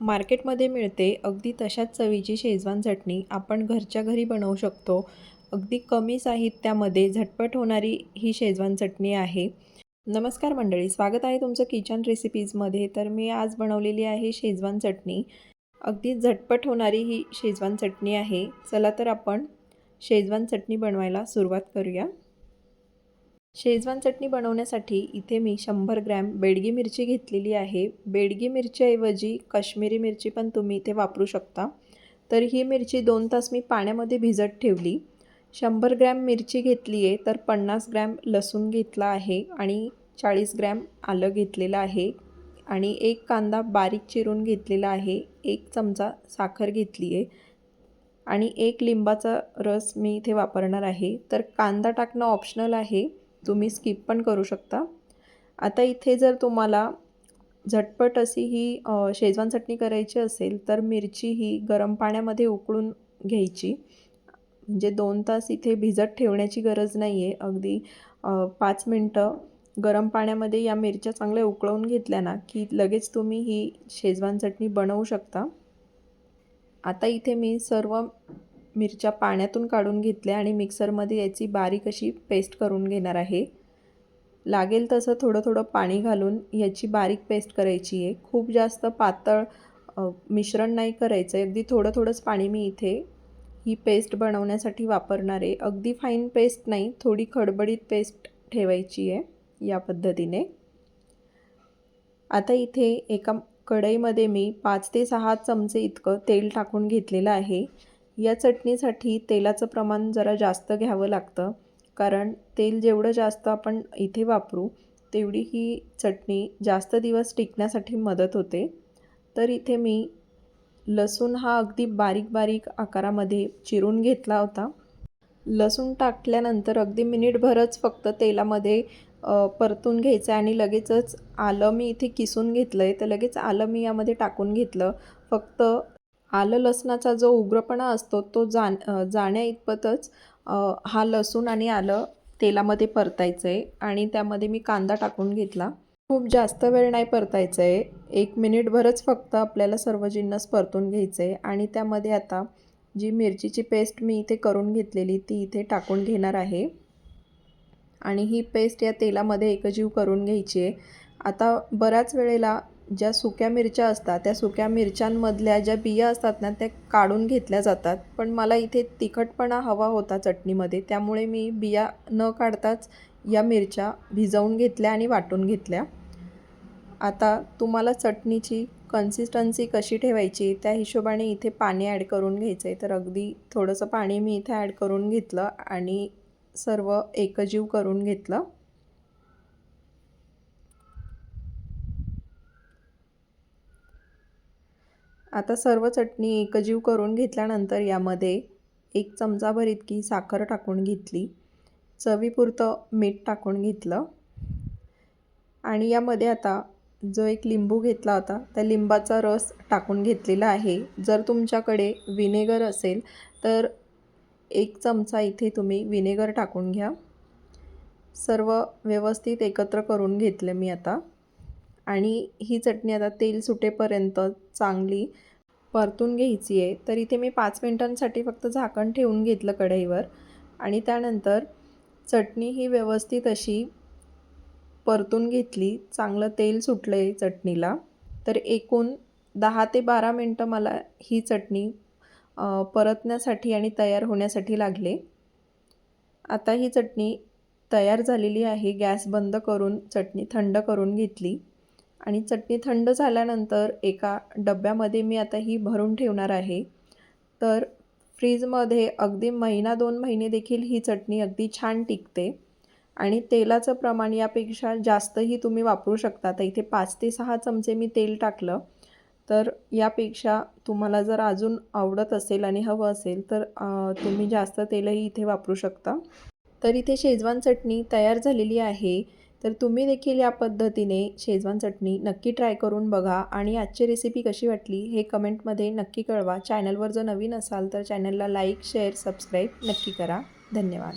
मार्केटमध्ये मिळते अगदी तशाच चवीची शेजवान चटणी आपण घरच्या घरी बनवू शकतो. अगदी कमी साहित्यामध्ये झटपट होणारी ही शेजवान चटणी आहे. नमस्कार मंडळी स्वागत आहे तुमचं किचन रेसिपीजमध्ये. तर मी आज बनवलेली आहे शेजवान चटणी. अगदी झटपट होणारी ही शेजवान चटणी आहे. चला तर आपण शेजवान चटणी बनवायला सुरुवात करूया. शेजवान चटणी बनवण्यासाठी इथे मी शंभर ग्रॅम बेडगी मिरची घेतलेली आहे. बेडगी मिरचीऐवजी काश्मीरी मिरची पण तुम्ही इथे वापरू शकता. तर ही मिरची दोन तास मी पाण्यामध्ये भिजत ठेवली. शंभर ग्रॅम मिरची घेतली आहे तर पन्नास ग्रॅम लसूण घेतला आहे आणि चाळीस ग्रॅम आलं घेतलेलं आहे आणि एक कांदा बारीक चिरून घेतलेला आहे. एक चमचा साखर घेतली आहे आणि एक लिंबाचा रस मी इथे वापरणार आहे. तर कांदा टाकणं ऑप्शनल आहे. तुम्ही स्किप पण करू शकता. आता इथे जर तुम्हाला झटपट अशी ही शेजवान चटणी करायची असेल तर मिरची ही गरम पाण्यामध्ये उकळून घ्यायची. म्हणजे दोन तास इथे भिजत ठेवण्याची गरज नाही आहे अगदी पाच मिनटं गरम पाण्यामध्ये या मिरच्या चांगल्या उकळवून घेतल्या ना की लगेच तुम्ही ही शेजवान चटणी बनवू शकता. आता इथे मी सर्व मिरच्या पाण्यातून काढून घेतल्या आणि मिक्सरमध्ये याची बारीक अशी पेस्ट करून घेणार आहे. लागेल तसं थोडं थोडं पाणी घालून याची बारीक पेस्ट करायची आहे. खूप जास्त पातळ मिश्रण नाही करायचं आहे. अगदी थोडं थोडंच पाणी मी इथे ही पेस्ट बनवण्यासाठी वापरणार आहे. अगदी फाईन पेस्ट नाही थोडी खडबडीत पेस्ट ठेवायची आहे या पद्धतीने. आता इथे एका कढईमध्ये मी पाच ते सहा चमचे इतकं तेल टाकून घेतलेलं आहे. या चटणीसाठी तेलाचं प्रमाण जरा जास्त घ्यावं लागतं. कारण तेल जेवढं जास्त आपण इथे वापरू तेवढी ही चटणी जास्त दिवस टिकण्यासाठी मदत होते. तर इथे मी लसूण हा अगदी बारीक बारीक आकारामध्ये चिरून घेतला होता. लसूण टाकल्यानंतर अगदी मिनिटभरच फक्त तेलामध्ये परतून घ्यायचं आणि लगेचच आलं मी इथे किसून घेतलं आहे तर लगेच आलं मी यामध्ये टाकून घेतलं. फक्त आलं लसणाचा जो उग्रपणा असतो तो जाण जाण्या इतपतच हा लसूण आणि आलं तेलामध्ये परतायचं आहे आणि त्यामध्ये मी कांदा टाकून घेतला. खूप जास्त वेळ नाही परतायचं आहे एक मिनिटभरच फक्त आपल्याला सर्व जिन्नस परतून घ्यायचं आहे आणि त्यामध्ये आता जी मिरचीची पेस्ट मी इथे करून घेतलेली ती इथे टाकून घेणार आहे. आणि ही पेस्ट या तेलामध्ये एकजीव करून घ्यायची आहे आता बऱ्याच वेळेला ज्या सुक्या मिरच्या असतात त्या सुक्या मिरच्यांमधल्या ज्या बिया असतात ना त्या काढून घेतल्या जातात. पण मला इथे तिखटपणा हवा होता चटणीमध्ये त्यामुळे मी बिया न काढताच या मिरच्या भिजवून घेतल्या आणि वाटून घेतल्या. आता तुम्हाला चटणीची कन्सिस्टन्सी कशी ठेवायची त्या हिशोबाने इथे पाणी ॲड करून घ्यायचं आहे तर अगदी थोडंसं पाणी मी इथे ॲड करून घेतलं आणि सर्व एकजीव करून घेतलं. आता सर्व चटणी एकजीव करून घेतल्यानंतर यामध्ये एक चमचाभर इतकी साखर टाकून घेतली. चवीपुरतं मीठ टाकून घेतलं. आणि यामध्ये आता जो एक लिंबू घेतला होता त्या लिंबाचा रस टाकून घेतलेला आहे. जर तुमच्याकडे विनेगर असेल तर एक चमचा इथे तुम्ही विनेगर टाकून घ्या. सर्व व्यवस्थित एकत्र करून घेतलं मी आता. आणि ही चटणी आता तेल सुटेपर्यंत चांगली परतून घ्यायची आहे. तर इथे मी पाच मिनटांसाठी फक्त झाकण ठेवून घेतलं कढईवर आणि त्यानंतर चटणी ही व्यवस्थित अशी परतून घेतली. चांगलं तेल सुटलं आहे चटणीला. तर एकूण दहा ते बारा मिनटं मला ही चटणी परतण्यासाठी आणि तयार होण्यासाठी लागले. आता ही चटणी तयार झालेली आहे. गॅस बंद करून चटणी थंड करून घेतली. आणि चटणी थंड झाल्यानंतर एका डब्यामध्ये मी आता ही भरून ठेवणार आहे. तर फ्रीजमध्ये अगदी महिना दोन महिने देखील ही चटणी अगदी छान टिकते आणि तेलाचं प्रमाण यापेक्षा जास्तही तुम्ही वापरू शकता. तर इथे पाच ते सहा चमचे मी तेल टाकलं. तर यापेक्षा तुम्हाला जर अजून आवडत असेल आणि हवं असेल तर तुम्ही जास्त तेलही इथे वापरू शकता. तर इथे शेजवान चटणी तयार झालेली आहे. तर तुम्ही देखील या पद्धतीने शेजवान चटणी नक्की ट्राय करून बघा आणि आजची रेसिपी कशी वाटली हे कमेंटमध्ये नक्की कळवा. चॅनलवर जर नवीन असाल तर चॅनलला लाईक शेअर सबस्क्राईब नक्की करा. धन्यवाद.